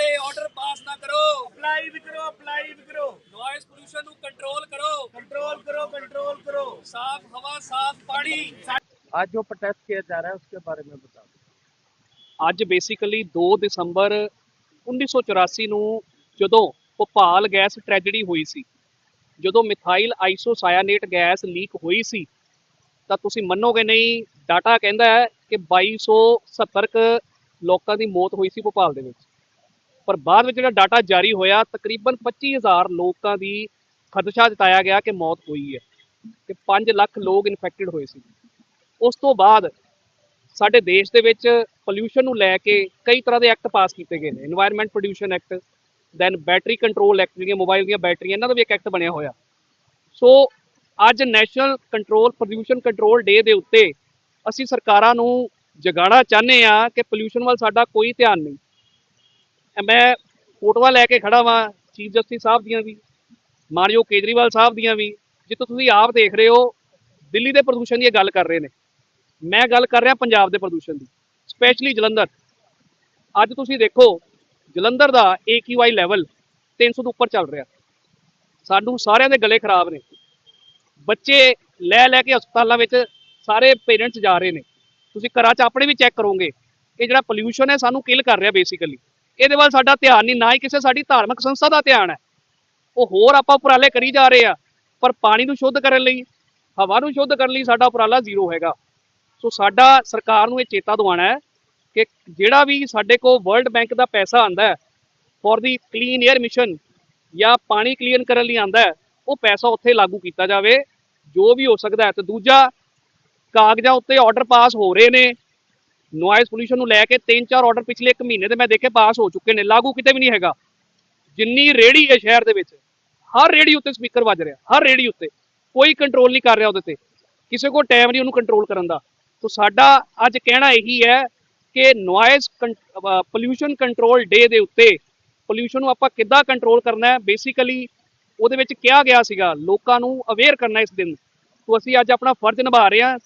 ਪਹਿਲੇ order pass ਨਾ ਕਰੋ ਅਪਲਾਈ ਵੀ ਕਰੋ ਅਪਲਾਈ ਵੀ ਕਰੋ ਨੋਇਜ਼ ਪੋਲੂਸ਼ਨ ਨੂੰ ਕੰਟਰੋਲ ਕਰੋ ਕੰਟਰੋਲ ਕਰੋ ਕੰਟਰੋਲ ਕਰੋ ਸਾਫ਼ ਹਵਾ ਸਾਫ਼ ਪਾਣੀ आज जो प्रोटेस्ट किया जा रहा है उसके बारे में बता दो ਅੱਜ ਬੇਸਿਕਲੀ 2 ਦਸੰਬਰ 1984 ਨੂੰ ਜਦੋਂ ਭੋਪਾਲ ਗੈਸ ਟ੍ਰੈਜੇਡੀ ਹੋਈ ਸੀ ਜਦੋਂ ਮਿਥਾਈਲ ਆਈਸੋਸਾਇਆਨੇਟ ਗੈਸ ਲੀਕ ਹੋਈ ਸੀ ਤਾਂ ਤੁਸੀਂ ਮੰਨੋਗੇ ਨਹੀਂ ਡਾਟਾ ਕਹਿੰਦਾ ਹੈ ਕਿ 2270 ਕੁ ਲੋਕਾਂ ਦੀ ਮੌਤ ਹੋਈ ਸੀ ਭੋਪਾਲ ਦੇ ਵਿੱਚ ਪਰ ਬਾਅਦ ਵਿੱਚ ਜਿਹੜਾ ਡਾਟਾ ਜਾਰੀ ਹੋਇਆ, ਤਕਰੀਬਨ 25000 ਲੋਕਾਂ ਦੀ ਖਦਸ਼ਾ ਜਤਾਇਆ ਗਿਆ ਕਿ ਮੌਤ ਹੋਈ ਹੈ ਕਿ 5 ਲੱਖ ਲੋਕ ਇਨਫੈਕਟਡ ਹੋਏ ਸੀ। ਉਸ ਤੋਂ ਬਾਅਦ ਸਾਡੇ ਦੇਸ਼ ਦੇ ਵਿੱਚ ਪੋਲੂਸ਼ਨ ਨੂੰ ਲੈ ਕੇ ਕਈ ਤਰ੍ਹਾਂ ਦੇ ਐਕਟ ਪਾਸ ਕੀਤੇ ਗਏ ਨੇ। Environment pollution act then battery control act ਜਿਹੜੀਆਂ ਮੋਬਾਈਲ ਦੀਆਂ ਬੈਟਰੀਆਂ ਇਹਨਾਂ ਦਾ ਵੀ ਇੱਕ ਐਕਟ ਬਣਿਆ ਹੋਇਆ। ਸੋ ਅੱਜ national control pollution control day ਦੇ ਉੱਤੇ ਅਸੀਂ ਸਰਕਾਰਾਂ ਨੂੰ ਜਗਾਣਾ ਚਾਹੁੰਦੇ ਆ ਕਿ ਪੋਲੂਸ਼ਨ ਵੱਲ ਸਾਡਾ ਕੋਈ ਧਿਆਨ ਨਹੀਂ। ਮੈਂ ਫੋਟੋਆਂ ਲੈ ਕੇ ਖੜਾ ਵਾਂ, ਚੀਫ ਜਸਟਿਸ ਸਾਹਿਬ ਦੀਆਂ ਵੀ, ਮਾਨਯੋਗ ਕੇਜਰੀਵਾਲ ਸਾਹਿਬ ਦੀਆਂ ਵੀ, ਜਿੱਥੋਂ ਤੁਸੀਂ ਆਪ ਦੇਖ ਰਹੇ ਹੋ, ਦਿੱਲੀ ਦੇ ਪ੍ਰਦੂਸ਼ਣ ਦੀ ਇਹ ਗੱਲ ਕਰ ਰਹੇ ਨੇ। ਮੈਂ ਗੱਲ ਕਰ ਰਿਹਾ ਪੰਜਾਬ ਦੇ ਪ੍ਰਦੂਸ਼ਣ ਦੀ ਸਪੈਸ਼ਲੀ ਜਲੰਧਰ। ਅੱਜ ਤੁਸੀਂ ਦੇਖੋ, ਜਲੰਧਰ ਦਾ AQI ਲੈਵਲ 300 ਤੋਂ ਉੱਪਰ ਚੱਲ ਰਿਹਾ। ਸਾਨੂੰ ਸਾਰਿਆਂ ਦੇ ਗਲੇ ਖਰਾਬ ਨੇ। ਬੱਚੇ ਲੈ ਲੈ ਕੇ ਹਸਪਤਾਲਾਂ ਵਿੱਚ ਸਾਰੇ ਪੇਰੈਂਟਸ ਜਾ ਰਹੇ ਨੇ। ਤੁਸੀਂ ਘਰਾਂ 'ਚ ਆਪਣੇ ਵੀ ਚੈੱਕ ਕਰੋਗੇ, ਇਹ ਜਿਹੜਾ ਪੋਲਿਊਸ਼ਨ ਹੈ, ਸਾਨੂੰ ਕਿਲ ਕਰ ਰਿਹਾ ਬੇਸਿਕਲੀ ਇਹਦੇ ਵੱਲ ਸਾਡਾ ਧਿਆਨ ਨਹੀਂ, ਨਾ ਹੀ ਕਿਸੇ ਸਾਡੀ ਧਾਰਮਿਕ ਸੰਸਥਾ ਦਾ ਧਿਆਨ ਹੈ। ਉਹ ਹੋਰ ਆਪਾਂ ਉਪਰਾਲੇ ਕਰੀ ਜਾ ਰਹੇ ਆ, ਪਰ ਪਾਣੀ ਨੂੰ ਸ਼ੁੱਧ ਕਰਨ ਲਈ, ਹਵਾ ਨੂੰ ਸ਼ੁੱਧ ਕਰਨ ਲਈ ਸਾਡਾ ਉਪਰਾਲਾ ਜ਼ੀਰੋ ਹੈਗਾ। ਸੋ ਸਾਡਾ ਸਰਕਾਰ ਨੂੰ ਇਹ ਚੇਤਾ ਦਿਵਾਉਣਾ ਹੈ ਕਿ ਜਿਹੜਾ ਵੀ ਸਾਡੇ ਕੋਲ ਵਰਲਡ ਬੈਂਕ ਦਾ ਪੈਸਾ ਆਂਦਾ ਹੈ for the clean air mission ਜਾਂ ਪਾਣੀ ਕਲੀਨ ਕਰਨ ਲਈ ਆਂਦਾ ਹੈ, ਉਹ ਪੈਸਾ ਉੱਥੇ ਲਾਗੂ ਕੀਤਾ ਜਾਵੇ, ਜੋ ਵੀ ਹੋ ਸਕਦਾ ਹੈ। ਤੇ ਦੂਜਾ, ਕਾਗਜ਼ਾਂ ਉੱਤੇ ਆਰਡਰ ਪਾਸ ਹੋ ਰਹੇ ਨੇ ਨੋਇਜ਼ ਪੋਲੂਸ਼ਨ ਨੂੰ ਲੈ ਕੇ ਤਿੰਨ ਚਾਰ ਆਰਡਰ ਪਿਛਲੇ 1 ਮਹੀਨੇ ਦੇ ਮੈਂ ਦੇਖੇ ਪਾਸ ਹੋ ਚੁੱਕੇ ਨੇ, ਲਾਗੂ ਕਿਤੇ ਵੀ ਨਹੀਂ ਹੈਗਾ। ਜਿੰਨੀ ਰੇੜੀ ਹੈ ਸ਼ਹਿਰ ਦੇ ਵਿੱਚ, ਹਰ ਰੇੜੀ ਉੱਤੇ ਸਪੀਕਰ ਵੱਜ ਰਿਹਾ, ਹਰ ਰੇੜੀ ਉੱਤੇ। ਕੋਈ ਕੰਟਰੋਲ ਨਹੀਂ ਕਰ ਰਿਹਾ ਉਹਦੇ ਤੇ। ਕਿਸੇ ਕੋਲ ਟਾਈਮ ਨਹੀਂ ਉਹਨੂੰ ਕੰਟਰੋਲ ਕਰਨ ਦਾ। ਸੋ ਸਾਡਾ ਅੱਜ ਕਹਿਣਾ ਇਹੀ ਹੈ ਕਿ ਨੋਇਜ਼ ਪੋਲਿਊਸ਼ਨ ਕੰਟਰੋਲ ਡੇ ਦੇ ਉੱਤੇ ਪੋਲਿਊਸ਼ਨ ਨੂੰ ਆਪਾਂ ਕਿੱਦਾਂ ਕੰਟਰੋਲ ਕਰਨਾ ਹੈ? ਬੇਸਿਕਲੀ ਉਹਦੇ ਵਿੱਚ ਕਿਹਾ ਗਿਆ ਸੀਗਾ, ਲੋਕਾਂ ਨੂੰ ਅਵੇਅਰ ਕਰਨਾ ਇਸ ਦਿਨ। ਤੋਂ ਅਸੀਂ ਅੱਜ ਆਪਣਾ ਫਰਜ਼ ਨਿਭਾ ਰਹੇ ਹਾਂ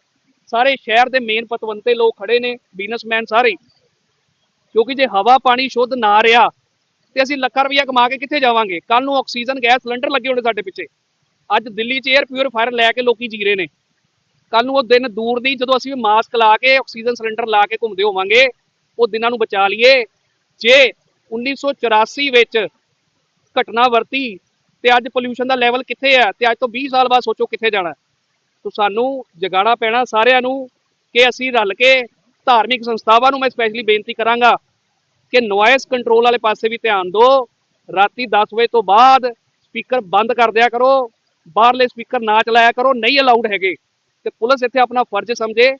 ਸਾਰੇ ਸ਼ਹਿਰ ਦੇ ਮੇਨ ਪਤਵੰਤੇ ਲੋਕ ਖੜੇ ਨੇ ਬਿਜ਼ਨਸਮੈਨ ਸਾਰੇ। ਕਿਉਂਕਿ ਜੇ ਹਵਾ ਪਾਣੀ ਸ਼ੁੱਧ ਨਾ ਰਿਹਾ, ਤੇ ਅਸੀਂ ਲੱਖਾਂ ਰੁਪਈਆ ਕਮਾ ਕੇ ਕਿੱਥੇ ਜਾਵਾਂਗੇ? ਕੱਲ ਨੂੰ ਆਕਸੀਜਨ ਗੈਸ ਸਿਲੰਡਰ ਲੱਗੇ ਹੋਣੇ ਸਾਡੇ ਪਿੱਛੇ। ਅੱਜ ਦਿੱਲੀ 'ਚ 에ਅਰ ਪਿਊਰੀਫਾਇਰ ਲੈ ਕੇ ਲੋਕੀ ਜੀ ਰਹੇ ਨੇ। ਕੱਲ ਨੂੰ ਉਹ ਦਿਨ ਦੂਰ ਦੀ ਜਦੋਂ ਅਸੀਂ ਮਾਸਕ ਲਾ ਕੇ, ਆਕਸੀਜਨ ਸਿਲੰਡਰ ਲਾ ਕੇ ਘੁੰਮਦੇ ਹੋਵਾਂਗੇ, ਉਹ ਦਿਨਾਂ ਨੂੰ ਬਚਾ ਲਈਏ। ਜੇ 1984 ਵਿੱਚ ਘਟਨਾ ਵਰਤੀ, ਤੇ ਅੱਜ ਪੋਲਿਊਸ਼ਨ ਦਾ ਲੈਵਲ ਕਿੱਥੇ ਹੈ ਤੇ ਅੱਜ ਤੋਂ 20 ਸਾਲ ਬਾਅਦ ਸੋਚੋ ਕਿੱਥੇ ਜਾਣਾ। ਹੈ। ਸਾਨੂੰ ਜਗਾਣਾ ਪੈਣਾ ਸਾਰਿਆਂ ਨੂੰ ਕਿ ਅਸੀਂ ਰਲ ਕੇ ਧਾਰਮਿਕ ਸੰਸਥਾਵਾਂ ਨੂੰ ਮੈਂ ਸਪੈਸ਼ਲੀ ਬੇਨਤੀ ਕਰਾਂਗਾ ਕਿ ਨੋਇਸ ਕੰਟਰੋਲ ਵਾਲੇ ਪਾਸੇ ਵੀ ਧਿਆਨ ਦਿਓ। ਰਾਤੀ 10 ਵਜੇ ਤੋਂ ਬਾਅਦ ਸਪੀਕਰ ਬੰਦ ਕਰ ਦਿਆ ਕਰੋ। ਬਾਹਰਲੇ ਸਪੀਕਰ ਨਾ ਚਲਾਇਆ ਕਰੋ। ਨਹੀਂ ਅਲਾਉਡ ਹੈਗੇ। ਤੇ ਪੁਲਿਸ ਇੱਥੇ ਆਪਣਾ ਫਰਜ਼ ਸਮਝੇ।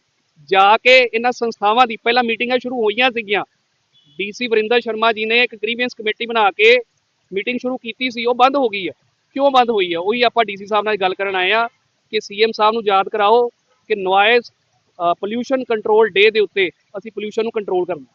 ਜਾ ਕੇ ਇਹਨਾਂ ਸੰਸਥਾਵਾਂ ਦੀ ਪਹਿਲਾਂ ਮੀਟਿੰਗਾਂ ਸ਼ੁਰੂ ਹੋਈਆਂ ਸੀਗੀਆਂ। ਡੀਸੀ ਵਰਿੰਦਰ ਸ਼ਰਮਾ ਜੀ ਨੇ ਇੱਕ ਗ੍ਰੀਵੈਂਸ ਕਮੇਟੀ ਬਣਾ ਕੇ ਮੀਟਿੰਗ ਸ਼ੁਰੂ ਕੀਤੀ ਸੀ। ਉਹ ਬੰਦ ਹੋ ਗਈ ਹੈ। ਕਿਉਂ ਬੰਦ ਹੋਈ ਹੈ? ਉਹੀ ਆਪਾਂ ਡੀਸੀ ਸਾਹਿਬ ਨਾਲ ਗੱਲ ਕਰਨ ਆਏ ਆ ਕਿ ਸੀਐਮ ਸਾਹਿਬ ਨੂੰ ਯਾਦ ਕਰਾਓ ਕਿ ਨੋਇਸ ਪੋਲਿਊਸ਼ਨ ਕੰਟਰੋਲ ਡੇ ਦੇ ਉੱਤੇ ਅਸੀਂ ਪੋਲਿਊਸ਼ਨ ਨੂੰ ਕੰਟਰੋਲ ਕਰਨਾ।